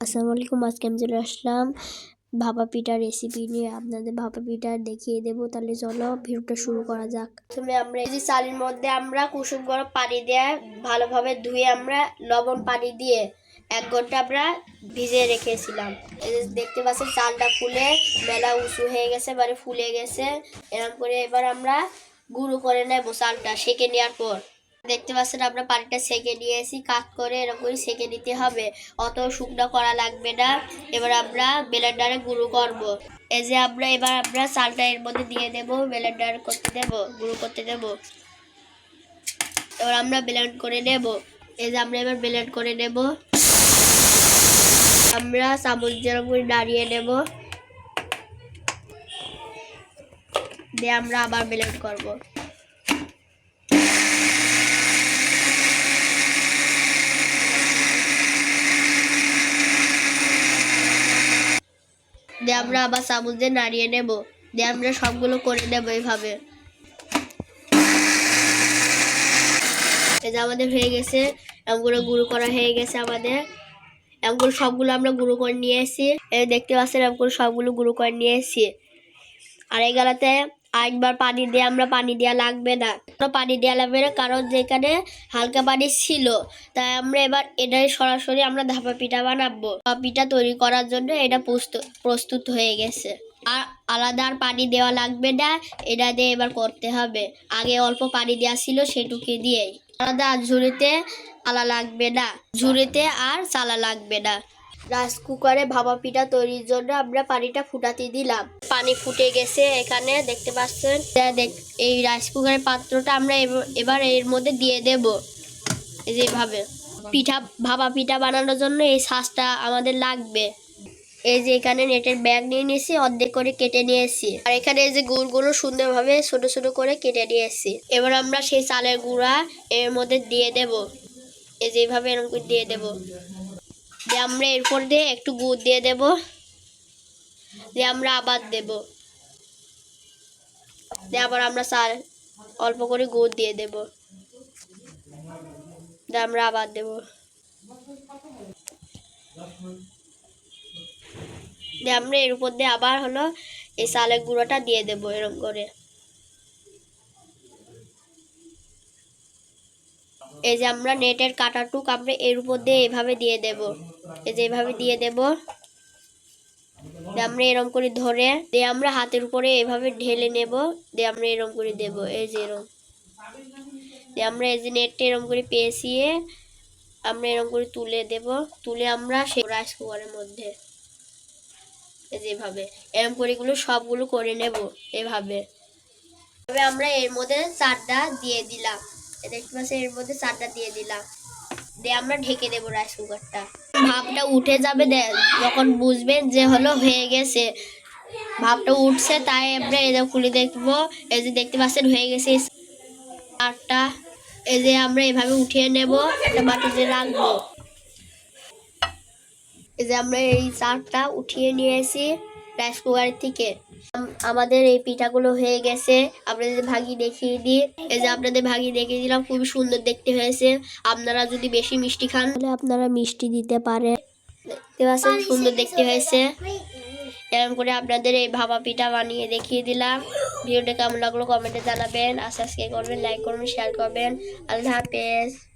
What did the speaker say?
আসসালামু আলাইকুম, আজকে আমি চলে আসলাম ভাপা পিঠার রেসিপি নিয়ে। আপনাদের ভাপা পিঠা দেখিয়ে দেবো, তাহলে চলো ভিডিওটা শুরু করা যাক। প্রথমে আমরা এই যে চালের মধ্যে আমরা কুসুম গরম পানি দিয়ে ভালোভাবে ধুয়ে আমরা লবণ পানি দিয়ে এক ঘণ্টা আমরা ভিজিয়ে রেখেছিলাম। দেখতে পাচ্ছেন, চালটা ফুলে, মেলা উঁচু হয়ে গেছে মানে ফুলে গেছে। এরকম করে এবার আমরা গুঁড়ো করে নেব চালটা সেকে নেওয়ার পর। দেখতে পাচ্ছেন আমরা পানিটা সেকে নিয়েছি, কাত করে এরকমই সেকে নিতে হবে। অত শুকনো করা লাগবে না। এবার আমরা ব্লেন্ডারে গুঁড়ো করব। এই যে আমরা, এবার আমরা চালটা এর মধ্যে দিয়ে দেবো, ব্লেন্ডার করতে দেব, গুঁড়ো করতে দেব। এবার আমরা ব্লেন্ড করে নেব। এই যে আমরা এবার ব্লেন্ড করে নেব। আমরা চামচ যেরকম নাড়িয়ে নেব। দিয়ে আমরা আবার ব্লেন্ড করব। দিয়ে আমরা আবার চামচ দিয়ে নাড়িয়ে নেব। দিয়ে আমরা সবগুলো করে নেব এইভাবে। এটা আমাদের হয়ে গেছে এমগুলো গুঁড়ো করা হয়ে গেছে আমাদের। এমগুলো সবগুলো আমরা গুঁড়ো করে নিয়ে এসেছি। দেখতে পাচ্ছেন এমগুলো সবগুলো গুঁড়ো করে নিয়ে এসেছি। আর এই গালাতে আরেকবার পানি দিয়ে আমরা পানি দেওয়া লাগবে না। পানি দেওয়া লাগবে না, কারণ যেখানে হালকা পানি ছিল, তাই আমরা এবার এটাই সরাসরি আমরা ধাপা পিঠা বানাবো। পিঠা তৈরি করার জন্য এটা প্রস্তুত প্রস্তুত হয়ে গেছে। আর আলাদা আর পানি দেওয়া লাগবে না, এটা দিয়ে এবার করতে হবে। আগে অল্প পানি দেওয়া ছিল সেটুকু দিয়েই। আলাদা আর ঝুড়িতে আলা লাগবে না, ঝুড়িতে আর চালা লাগবে না। রাইস কুকারে ভাপা পিঠা তৈরির জন্য আমরা পানিটা ফুটাতে দিলাম। পানি ফুটে গেছে এখানে, দেখতে পাচ্ছেন? এই রাইস কুকারের পাত্রটা আমরা এব- এবার এর মধ্যে দিয়ে দেব। যেভাবে পিঠা, ভাপা পিঠা বানানোর জন্য এই শ্বাসটা আমাদের লাগবে। এই যে এখানে নেটের ব্যাগ নিয়ে নিয়েছি, অর্ধেক করে কেটে নিয়েছি। আর এখানে এই যে গুড়গুলো সুন্দরভাবে ছোট ছোট করে কেটে নিয়েছি। এবার আমরা সেই চালের গুঁড়া এর মধ্যে দিয়ে দেব। এই যে এইভাবে এরকম দিয়ে দেবো। দিয়ে আমরা এরপর দিয়ে একটু গুড় দিয়ে দেব। দিয়ে আমরা আবার দেব। দিয়ে আবার আমরা চাল অল্প করে গুড় দিয়ে দেব। দিয়ে আমরা আবার দেব। দিয়ে আমরা এর উপর দিয়ে আবার হলো এই চালের গুঁড়োটা দিয়ে দেব এরকম করে। এই যে আমরা নেটের কাটাটুক আমরা এর উপর দিয়ে এভাবে দিয়ে দেব। এই যে এভাবে দিয়ে দেব। দিয়ে আমরা এরম করে ধরে দিয়ে আমরা হাতের উপরে এভাবে ঢেলে নেব দিয়ে আমরা এরম করে দেব, এই যে এরম। দিয়ে আমরা এই যে নেটটা এরম করে পেঁচিয়ে আমরা এরম করে তুলে দেব, তুলে আমরা সেই রাইস কুকারের মধ্যে। এই যে এভাবে, এরম করে এগুলো সবগুলো করে নেব, এভাবে। তবে আমরা এর মধ্যে চারটা দিয়ে দিলাম। দেখতে পাচ্ছেন, এর মধ্যে চারটা দিয়ে দিলাম। দিয়ে আমরা ঢেকে দেবো রাইস কুকারটা ভাপটা উঠে যাবে যখন বুঝবেন যে হলো হয়ে গেছে। ভাবটা উঠছে, তাই আমরা এই যে খুলে দেখব, এই যে দেখতে পাচ্ছেন হয়ে গেছে। আটটা, এই যে আমরা এভাবে উঠিয়ে নেব, একটা বাটিতে রাখব। এই যে আমরা এই চারটা উঠিয়ে নিয়ে এসি রাইস কুকার থেকে। আমাদের এই পিঠাগুলো হয়ে গেছে। আপনাদের ভাগি দেখিয়ে দিই। এই যে আপনাদের ভাগি দেখিয়ে দিলাম, খুবই সুন্দর দেখতে হয়েছে। আপনারা যদি বেশি মিষ্টি খান, তাহলে আপনারা মিষ্টি দিতে পারেন। দেখতে পাচ্ছেন, সুন্দর দেখতে হয়েছে। এরকম করে আপনাদের এই ভাপা পিঠা বানিয়ে দেখিয়ে দিলাম। ভিডিওটা কেমন লাগল কমেন্টে জানাবেন। আর সাবস্ক্রাইব করবেন, লাইক করবেন শেয়ার করবেন। আল্লাহ হাফেজ।